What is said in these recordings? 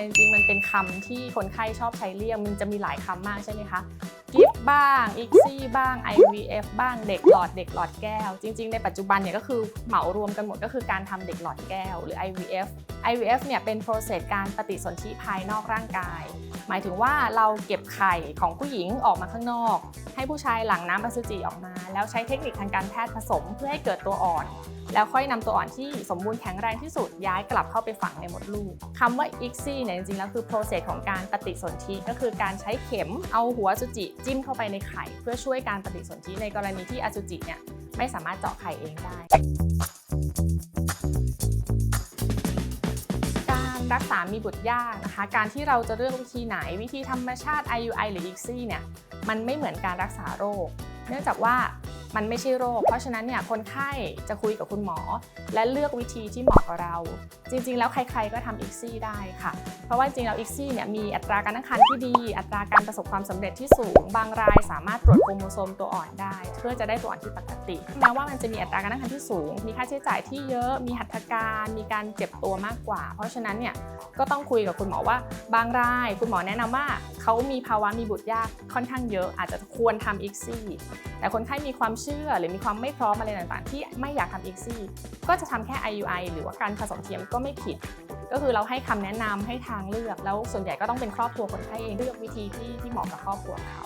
เนี่ยจริงๆ มันเป็นคำที่คนไข้ชอบใช้เรียก มันจะมีหลายคำมากใช่ไหมคะกิฟบ้างอิกซี่บ้าง IVF บ้างเด็กหลอดเด็กหลอดแก้ว จริง ๆ ในปัจจุบันเนี่ยก็คือเหมารวมกันหมดก็คือการทำเด็กหลอดแก้วหรือ IVF IVF เนี่ยเป็น process การปฏิสนธิภายนอกร่างกาย หมายถึงว่าเราเก็บไข่ของผู้หญิงออกมาข้างนอก ให้ผู้ชายหลั่งน้ำอสุจิออกมา แล้วใช้เทคนิคทางการแพทย์ผสมเพื่อให้เกิดตัวอ่อน แล้วค่อยนำตัวอ่อนที่สมบูรณ์แข็งแรงที่สุดย้ายกลับเข้าไปฝังในมดลูกคำว่า ICSI เนี่ยจริงๆแล้วคือ process ของการปฏิสนธิก็คือการใช้เข็มเอาหัวอสุจิจิ้มเข้าไปในไข่ เพื่อช่วยการปฏิสนธิในกรณีที่อสุจิเนี่ยไม่สามารถเจาะไข่เองได้การรักษามีบุตรยากนะคะ การที่เราจะเลือกวิธีไหนวิธีธรรมชาติ IUI หรือ ICSI เนี่ย มันไม่เหมือนการรักษาโรค เนื่องจากว่า มันไม่ใช่โรค เพราะฉะนั้นเนี่ยคนไข้จะคุยกับคุณหมอ และเลือกวิธีที่เหมาะกับเรา จริง ๆ แล้วใคร ๆก็ทำ ICSI ได้ค่ะ เพราะว่าจริงๆแล้ว ICSI เนี่ยมีอัตราการตั้งครรภ์ที่ดี อัตราการประสบความสำเร็จที่สูง บางรายสามารถตรวจโครโมโซมตัวอ่อนได้ เพื่อจะได้ตัวอ่อนที่ปกติแม้ว่ามันจะมีอัตราการตั้งครรภ์ที่สูง มีค่าใช้จ่ายที่เยอะ มีหัตถการ มีการเจ็บตัวมากกว่า เพราะฉะนั้นเนี่ยก็ต้องคุยกับคุณหมอว่า บางรายคุณหมอแนะนำว่าเขามีภาวะมีบุตรยากค่อนข้างเยอะ อาจจะควรทำ ICSI แต่คนไข้มีความเชื่อหรือมีความไม่พร้อมอะไรต่างๆ ที่ไม่อยากทำ ICSI ก็จะทำแค่ IUI หรือว่าการผสมเทียมก็ไม่ผิด ก็คือเราให้คำแนะนำให้ทางเลือก แล้วส่วนใหญ่ก็ต้องเป็นครอบครัวคนไข้เองเลือกวิธีที่ที่เหมาะกับครอบครัวเขา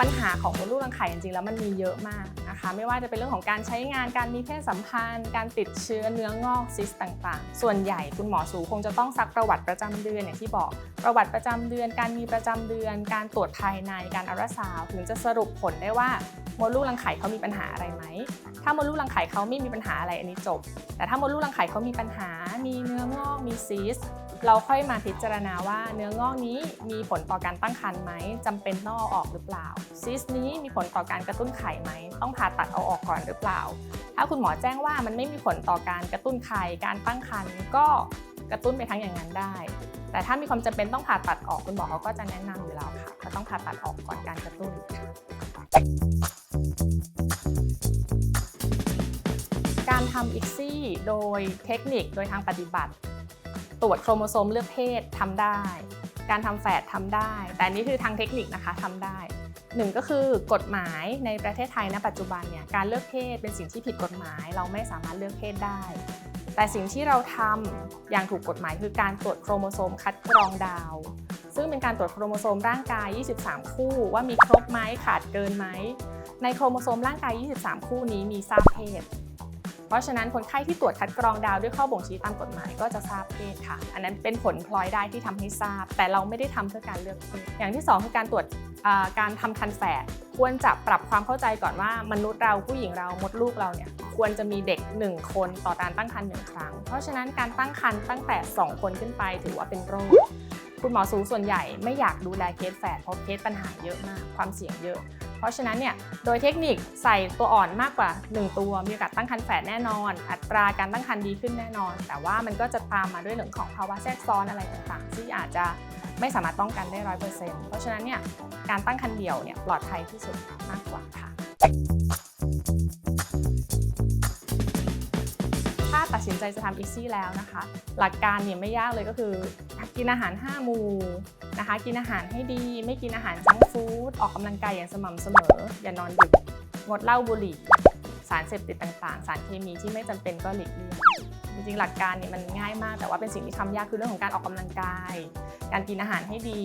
ปัญหาของมดลูกรังไข่จริงๆแล้วมันมีเยอะมากนะคะ ไม่ว่าจะเป็นเรื่องของการใช้งานการมีเพศสัมพันธ์ การติดเชื้อเนื้องอกซิสต่างๆ ส่วนใหญ่คุณหมอสูคงจะต้องซักประวัติประจำเดือนอย่างที่บอก ประวัติประจำเดือน การมีประจำเดือน การตรวจภายในการอัลตราซาวถึงจะสรุปผลได้ว่ามดลูกรังไข่เขามีปัญหาอะไรไหม ถ้ามดลูกรังไข่เขาไม่มีปัญหาอะไรอันนี้จบ แต่ถ้ามดลูกรังไข่เขามีปัญหา มีเนื้องอก มีซีสต์ เราค่อยมาพิจารณาว่าเนื้องอกนี้มีผลต่อการตั้งครรภ์ไหมจำเป็นต้องเอาออกหรือเปล่าซีสต์นี้มีผลต่อการกระตุ้นไข่ไหม ต้องผ่าตัดเอาออกก่อนหรือเปล่า ถ้าคุณหมอแจ้งว่ามันไม่มีผลต่อการกระตุ้นไข่การตั้งครรภ์ก็กระตุ้นไปทั้งอย่างนั้นได้ แต่ถ้ามีความจำเป็นต้องผ่าตัดออกคุณหมอเขาก็จะแนะนำอยู่แล้วค่ะก็ต้องผ่าตัดออกก่อนการกระตุ้นการทำ ICSI โดยเทคนิคโดยทางปฏิบัติ ตรวจโครโมโซมเลือกเพศทำได้ การทำแฝดทำได้ แต่นี้คือทางเทคนิคนะคะทำได้หนึ่งก็คือกฎหมายในประเทศไทยณปัจจุบันเนี่ยการเลือกเพศเป็นสิ่งที่ผิดกฎหมาย เราไม่สามารถเลือกเพศได้ แต่สิ่งที่เราทำอย่างถูกกฎหมายคือการตรวจโครโมโซมคัดกรองดาว ซึ่งเป็นการตรวจโครโมโซมร่างกาย 23 คู่ ว่ามีครบไหมขาดเกินไหมในโครโมโซมร่างกาย 23 คู่นี้มีทราบเพศ เพราะฉะนั้นคนไข้ที่ตรวจคัดกรองดาวด้วยข้อบ่งชี้ตามกฎหมายก็จะทราบเพศค่ะ อันนั้นเป็นผลพลอยได้ที่ทำให้ทราบ แต่เราไม่ได้ทำเพื่อการเลือกเพศอย่างที่สองคือการตรวจการทำคันแฝดควรจะปรับความเข้าใจก่อนว่ามนุษย์เราผู้หญิงเรามดลูกเราเนี่ยควรจะมีเด็ก 1 คนต่อการตั้งครรภ์หนึ่งครั้ง เพราะฉะนั้นการตั้งครรภ์ตั้งแต่ 2 คนขึ้นไปถือว่าเป็นโรคคุณหมอสูส่วนใหญ่ไม่อยากดูแลเคสแฝดเพราะเคสปัญหาเยอะมาก ความเสี่ยงเยอะ เพราะฉะนั้นเนี่ยโดยเทคนิคใส่ตัวอ่อนมากกว่า 1 ตัว มีโอกาสตั้งครรภ์แฝดแน่นอน อัตราการตั้งครรภ์ดีขึ้นแน่นอน แต่ว่ามันก็จะตามมาด้วยเรื่องของภาวะแทรกซ้อนอะไรต่างๆ ที่อาจจะไม่สามารถป้องกันได้ร้อยเปอร์เซ็นต์เพราะฉะนั้นเนี่ยการตั้งครรภ์เดี่ยวเนี่ยปลอดภัยที่สุดมากกว่าค่ะ ใจจะทำอีซี่แล้วนะคะ หลักการเนี่ยไม่ยากเลยก็คือกินอาหาร 5 หมู่นะคะ กินอาหารให้ดี ไม่กินอาหารจังฟู้ดออกกำลังกายอย่างสม่ำเสมอ อย่านอนดึกงดเหล้าบุหรี่ สารเสพติดต่างๆ สารเคมีที่ไม่จำเป็นก็หลีกเลี่ยงจริงๆ หลักการเนี่ยมันง่ายมาก แต่ว่าเป็นสิ่งที่ทำยากคือเรื่องของการออกกำลังกาย การกินอาหารให้ดี